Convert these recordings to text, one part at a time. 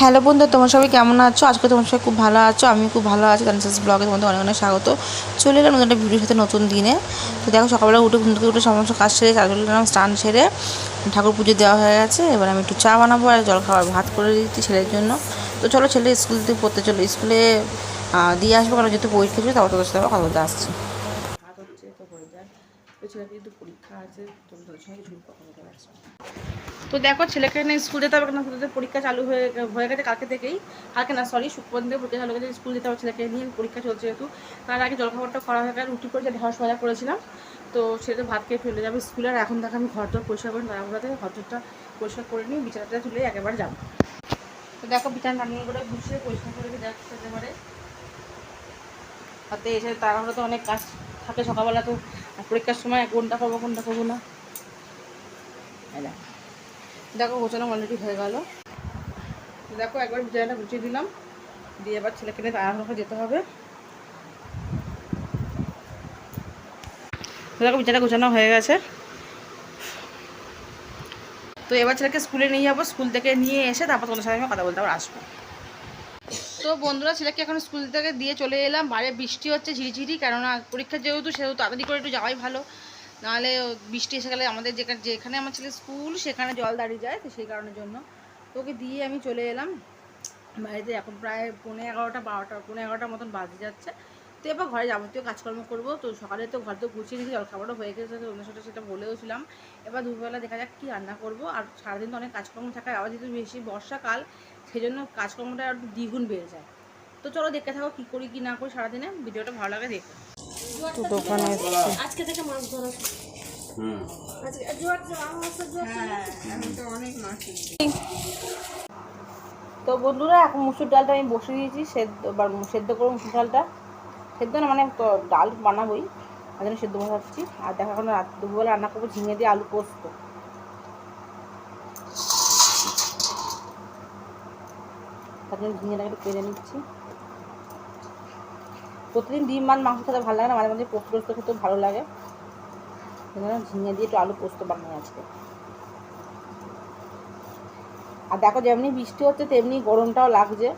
Hello বন্ধু, তোমার সবাই কেমন আছো? আজকে তোমার সবাই খুব ভালো আছো আমি খুব ভালো আছি। তানসাস ব্লগে তোমাদের অনেক অনেক স্বাগত। চলে এলাম নতুন একটা ভিডিওর সাথে নতুন দিনে। তো দেখো, সকালবেলা উঠে ঘুম থেকে উঠে সমস্ত কাজ সেরে চলে এলাম স্নান সেরে ঠাকুর পুজো দেওয়া হয়ে গেছে। এবার আমি একটু চা বানাবো আর জল খাবার ভাত করে দিচ্ছি ছেলের জন্য। তো চলো ছেলে স্কুল থেকে পড়তে চলো। স্কুলে দিয়ে আসব, কারণ যেহেতু পরীক্ষা ছিল, তারপর তোদের সাথে কথা বলতে আসছি। তো দেখো, ছেলেকে নিয়ে স্কুল যেতে হবে তোদের পরীক্ষা চালু হয়ে হয়ে গেছে কালকে থেকেই। কালকে না সরি শুক্রবার থেকে পরীক্ষা চালু গেছে স্কুল যেতে হবে ছেলেকে নিয়ে, পরীক্ষা চলছে যেহেতু। তার আগে জলখাবারটা করা হয়ে গেছে রুটি করে যে ঢেঁড়স ভাজা করেছিলাম। তো সেটা ভাত খেয়ে ফেলে যাবে স্কুলে আর এখন দেখো, আমি ঘর দর পরিষ্কার করি তারপরে ঘর দরটা পরিষ্কার করে নিই বিছানাটা তুলে একেবারে যাব। তো দেখো, বিছানা রান্না করে গুছিয়ে পরিষ্কার করে যাচ্ছে একেবারে। হাতে এসে তাড়াহুড়ো তো অনেক কাজ থাকে সকালবেলা তো। আর পরীক্ষার সময় কোনটা করব কোনটা করব না। দেখো। গোছানো অলরেডি হয়ে গেল। দেখো, একবার বিছানাটা গুছিয়ে দিলাম। দিয়ে এবার ছেলেকে নিয়ে তাড়াহুড়ো যেতে হবে। দেখো বিছানা গোছানো হয়ে গেছে। তো এবার ছেলেকে স্কুলে নিয়ে যাব। স্কুল থেকে নিয়ে এসে তারপর তোমাদের সাথে আমি কথা বলতে আবার আসব। তো বন্ধুরা, ছেলেকে এখন স্কুল থেকে দিয়ে চলে এলাম। বাইরে বৃষ্টি হচ্ছে, ঝিরিঝিরি, কেননা পরীক্ষা যেহেতু, সেহেতু তাড়াতাড়ি করে একটু যাওয়াই ভালো। নাহলে বৃষ্টি এসে গেলে আমাদের যেখানে যেখানে আমার ছেলে স্কুল, সেখানে জল দাঁড়িয়ে যায়, তো সেই কারণের জন্য। তো ওকে দিয়ে আমি চলে এলাম। বাড়িতে এখন প্রায় পৌনে এগারোটা, বারোটা, পৌনে এগারোটার মতন বাজে যাচ্ছে। তো এবার ঘরে যাবতীয় কাজকর্ম করব। তো সকালে তো ঘর তো গুছিয়ে নিয়েছি, জলখাবারও হয়ে গেছে, তো অন্য সাথে সেটা বলেও ছিলাম। এবার দুপুরবেলা দেখা যাক কী রান্না করব। আর সারাদিন তো অনেক কাজকর্ম থাকে আবার যেহেতু বেশি বর্ষাকাল সেই জন্য কাজকর্মটা একটু দ্বিগুণ বেড়ে যায়। তো চলো দেখতে থাকো কী করি কি না করি সারাদিনে ভিডিওটা ভালো লাগে দেখো তো দোকানে এসেছি। আজকে থেকে মাছ ধরা আমার তো বন্ধুরা এখন মুসুর ডালটা আমি বসিয়ে দিয়েছি সেদ্ধ বা সেদ্ধ করব মুসুর ডালটা। সেদ্ধ না মানে তো ডাল বানাবোই তার জন্য সেদ্ধ বসাচ্ছি। আর দেখা এখন রাত দুপুরবেলা রান্না করব ঝিঙে দিয়ে আলু পোস্ত। জন্য ঝিঙেটাকে কেড়ে নিচ্ছি। প্রতিদিন ডিম মান মাংস খেতে ভালো লাগে না, মাঝে মাঝে পোস্ত পোস্ত খেতেও ভালো লাগে। ঝিঙে দিয়ে একটু আলু পোস্ত বানাই আজকে। আর দেখো যেমনি বৃষ্টি হচ্ছে, তেমনি গরমটাও লাগছে।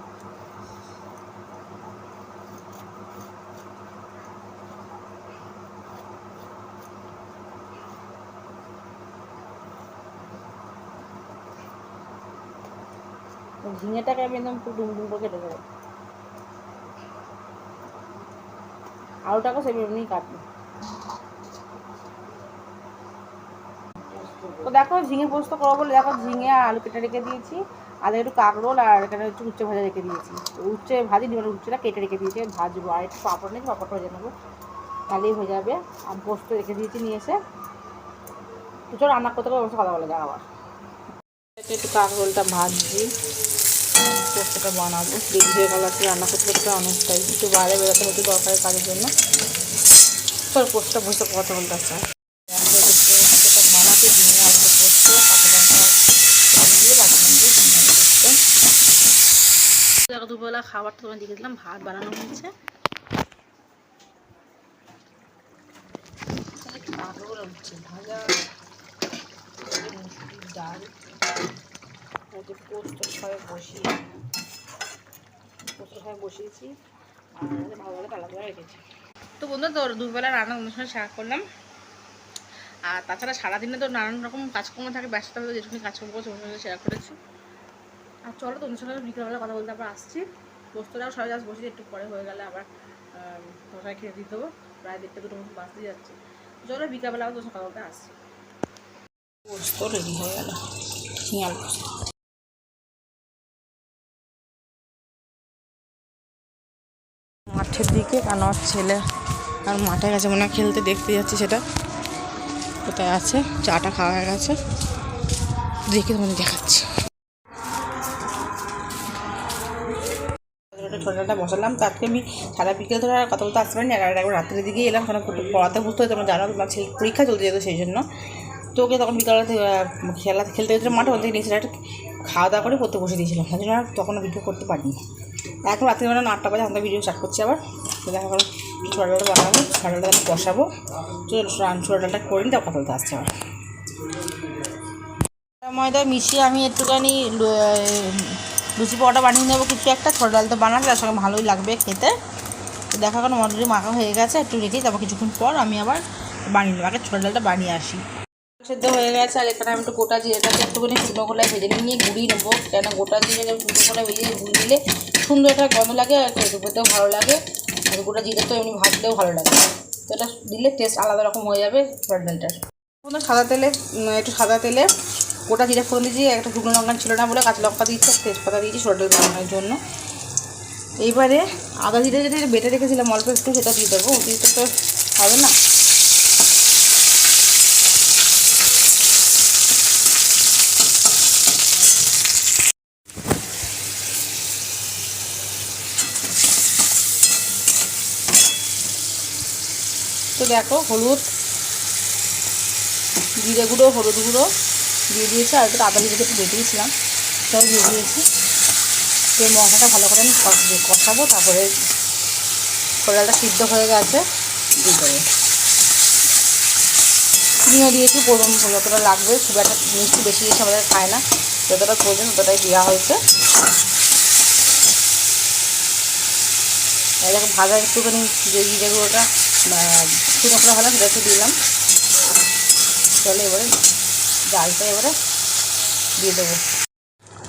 ঝিঙেটাকে আমি একদম পুরো ডুম ডুম করে কেটে দেবো আলুটাকেও সেম এমনিই কাটবো। তো দেখো, ঝিঙে পোস্ত করব বলে দেখো, ঝিঙে আর আলু কেটে রেখে দিয়েছি। আর একটু কাঁকরোল আর এখানে হচ্ছে উচ্চে ভাজা রেখে দিয়েছি। তো উচ্ছে ভাজি মানে উচ্ছেটা কেটে রেখে দিয়েছি। ভাজবো আর একটু পাঁপড় নিয়েছি পাঁপড়টা ভেজে নেব। তাহলেই হয়ে যাবে। আর পোস্ত রেখে দিয়েছি নিয়ে এসে। চলো, রান্না করতে করতে অবশ্য কথা বলা যাক আবার। একটু কাঁকরোলটা ভাজছি। পোস্তটা বানাবো। দেরি হয়ে গেল আজকে রান্না করতে অনেকটাই। একটু বাইরে বেরোতে হতো দরকারের কাজের জন্য। চল পোস্তটা বসে কথা বলতে পোস্তটা বানাতে ঝিঙে আলু পোস্ত, কাঁচা লঙ্কা দুপুরবেলা খাবারটা তোমার দেখে দিলাম, ভাত বানানো হয়েছে। উঠছে ভাজা। ডাল। যে পোস্ত সবাই বসিয়ে, পোস্ত সবাই বসিয়েছি, আর ভালো ভালো আলাদা করে রেখেছি। তো বন্ধু তো দুপুরবেলা রান্না অনুষ্ঠানে শেয়ার করলাম। আর তাছাড়া সারাদিনে তো নানান রকম কাজকর্ম থাকে, ব্যস্ততা হবে যেটুকুনি কাজকর্ম করছে ওর শেয়ার করেছি। আর চলো তোমার সঙ্গে বিকেলবেলা কথা বলতে আবার আসছি। পোস্তটাও সবাই যাস বসে একটু পরে হয়ে গেলে আবার তরকারি খেয়ে দিতে দেবো। প্রায় দেখতে দুটো মতো বাঁচতে যাচ্ছে। চলো, বিকালবেলা আবার তোর সকাল বলতে আসছি। পোস্ত রেডি হয়ে গেল ঝিঙাল মাঠের দিকে কারণ আমার ছেলে আর মাঠে গেছে মনে হয় খেলতে দেখতে যাচ্ছি সেটা। কোথায় আছে? চাটা খাওয়া হয়ে গেছে। দেখে তোমাদের দেখাচ্ছি। ছোটাটা বসালাম। তো আজকে আমি সারা বিকেল ধরে আর কথা বলতে আসতে পারিনি আর একবার রাত্রের দিকেই এলাম কারণ পড়াতে বুঝতে হয় তোমরা জানো তোমার ছেলে পরীক্ষা চলতে যেত সেই জন্য। তো ওকে তখন বিকালে খেলা খেলতে গেছিলাম মাঠে ওদের নিয়ে একটা খাওয়া দাওয়া করে পড়তে বসে দিয়েছিলাম। সেই জন্য তখন ভিডিও করতে পারিনি। এখন রাত্রি বেলা আটটা বাজে আমরা ভিডিও স্টার্ট করছি আবার। তো দেখা করো ছোটো ডালটা বানাবো ছোটো ডালটা আমি বসাবো তো ছোটো ডালটা করে নিই, তারপর কথা বলতে আসছে আবার ময়দা মিশিয়ে আমি একটুখানি লুচি পরোটা বানিয়ে নেব কিছু একটা। ছোটো ডাল তো বানাবে, তার সঙ্গে ভালোই লাগবে খেতে। দেখা এখন অলরেডি মাখা হয়ে গেছে, একটু রেখে তারপর কিছুক্ষণ পর আমি আবার বানিয়ে নেব। আগে ছোটো ডালটা বানিয়ে আসি। সেদ্ধ হয়ে গেছে, আর এখানে আমি একটু গোটা জিরেটাকে একটুখানি শুকনো গোলায় ভেজে নিয়ে গুঁড়িয়ে নেব। কেন গোটা জিরে শুকনো গোলায় ভেজে গুঁড়ি দিলে সুন্দর একটা গন্ধ লাগে আর খেতে খেতেও ভালো লাগে। আর গোটা জিরে তো এমনি ভাজতেও ভালো লাগে। তো এটা দিলে টেস্ট আলাদা রকম হয়ে যাবে ছোটো ডালটার সাদা তেলে একটু সাদা তেলে গোটা জিরে ফোড়ন দিয়েছি, একটা শুকনো লঙ্কা ছিল না বলে কাঁচা লঙ্কা দিয়েছি তেজপাতা দিয়েছি ছোটো ডাল বানানোর জন্য। এইবারে আদা জিরে যেটা বেটে রেখেছিলাম, অল্প একটু সেটা দিয়ে দেবো অতিরিক্ত তো হবে না। তো দেখো হলুদ, জিরে গুঁড়ো, হলুদ গুঁড়ো দিয়ে দিয়েছি, আর একটু আদা জিরে একটু বেটে দিয়েছিলাম সেটাও দিয়ে দিয়েছি। তো মশলাটা ভালো করে আমি কষ- কষাবো, তারপরে খোলাটা সিদ্ধ হয়ে গেছে। দিয়ে দেবো চিনিও দিয়েছি পরিমাণ যতটা লাগবে, খুব একটা মিষ্টি বেশি বেশি আমাদের খায় না। যতটা প্রয়োজন ততটাই দেওয়া হয়েছে। দেখো ভাজা একটুখানি যে জিরে গুঁড়োটা শুকনো করে ভালো সেটা একটু দিলাম। চলো এবারে ডালটা এবারে দিয়ে দেবো।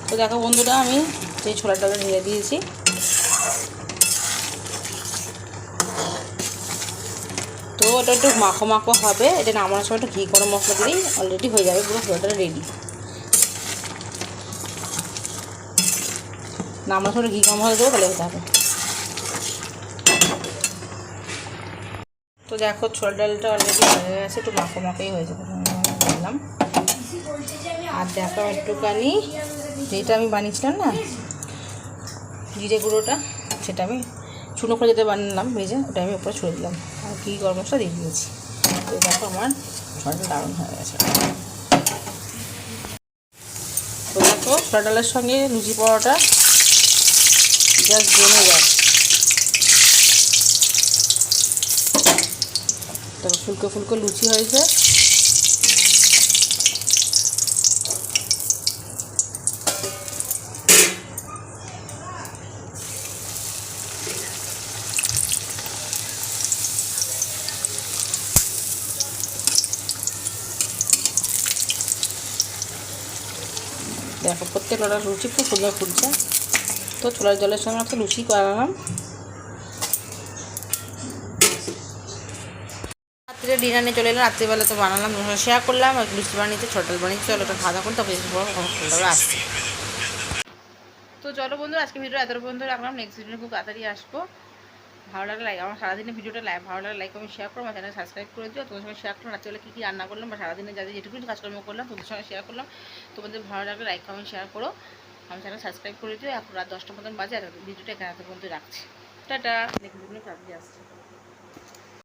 তো দেখো বন্ধুরা, আমি সেই ছোলা ডালটা ঢেলে দিয়েছি। তো ওটা একটু মাখো মাখো হবে, এটা নামানোর সময় একটু ঘি, গরম মশলা দিলেই অলরেডি হয়ে যাবে, পুরো ছোলাটা রেডি নামানোর সময় ঘি, গরম মশলা দেবো, তাহলে হতে হবে তো দেখো ছোলার ডালটা অলরেডি হয়ে গেছে, একটু মাখো মাখোই হয়েছে বললাম। আর দেখো একটুখানি, যেটা আমি বানিয়েছিলাম না, জিরে গুঁড়োটা, সেটা আমি চুনো করে যেতে বানালাম, ভেজে, ওটা আমি উপরে ছুড়ে দিলাম। আর ঘি গরম মশলা দিয়ে দিয়েছি। তো দেখো আমার ছোলাটা দারুণ হয়ে গেছে। তো দেখো, ছোলা ডালের সঙ্গে লুচি পরোটা জাস্ট জমে যায় তারপর ফুলকো ফুলকো লুচি হয়েছে। দেখো, প্রত্যেকটা লুচি খুব সুন্দর ফুটছে। তো ছোলার জলের সঙ্গে একটা লুচি বানালাম রাত্রে ডিনার নিয়ে চলে এলাম, রাত্রিবেলা তো বানালাম শেয়ার করলাম লুচি বানিয়েছি, ছোটাল বানিয়েছি, চলো ওটা খাওয়া দাওয়া করতে তারপরে আসছি। তো চলো বন্ধু আজকে ভিডিও এত পর্যন্ত রাখলাম নেক্সট ভিডিও খুব তাড়াতাড়ি আসব। ভালো লাগলে লাইক আমার সারাদিনের ভিডিওটা লাইক ভালো লাগলে লাইক আমি শেয়ার করো, আমার চ্যানেল সাবস্ক্রাইব করে দিও তোমার সঙ্গে শেয়ার করলাম, রাত্রিবেলা কী কী রান্না করলাম, বা সারাদিনে যাদের যেটুকু কাজকর্ম করলাম, তোমাদের সঙ্গে শেয়ার করলাম। তোমাদের ভালো লাগলে লাইক কমেন্ট শেয়ার করো, আমার চ্যানেল সাবস্ক্রাইব করে দিও, এখন রাত দশটা মতন বাজে, আর ভিডিওটা এখানে এত পর্যন্ত রাখছি। টাটা! নেক্সট ভিডিও তাড়াতাড়ি আসছে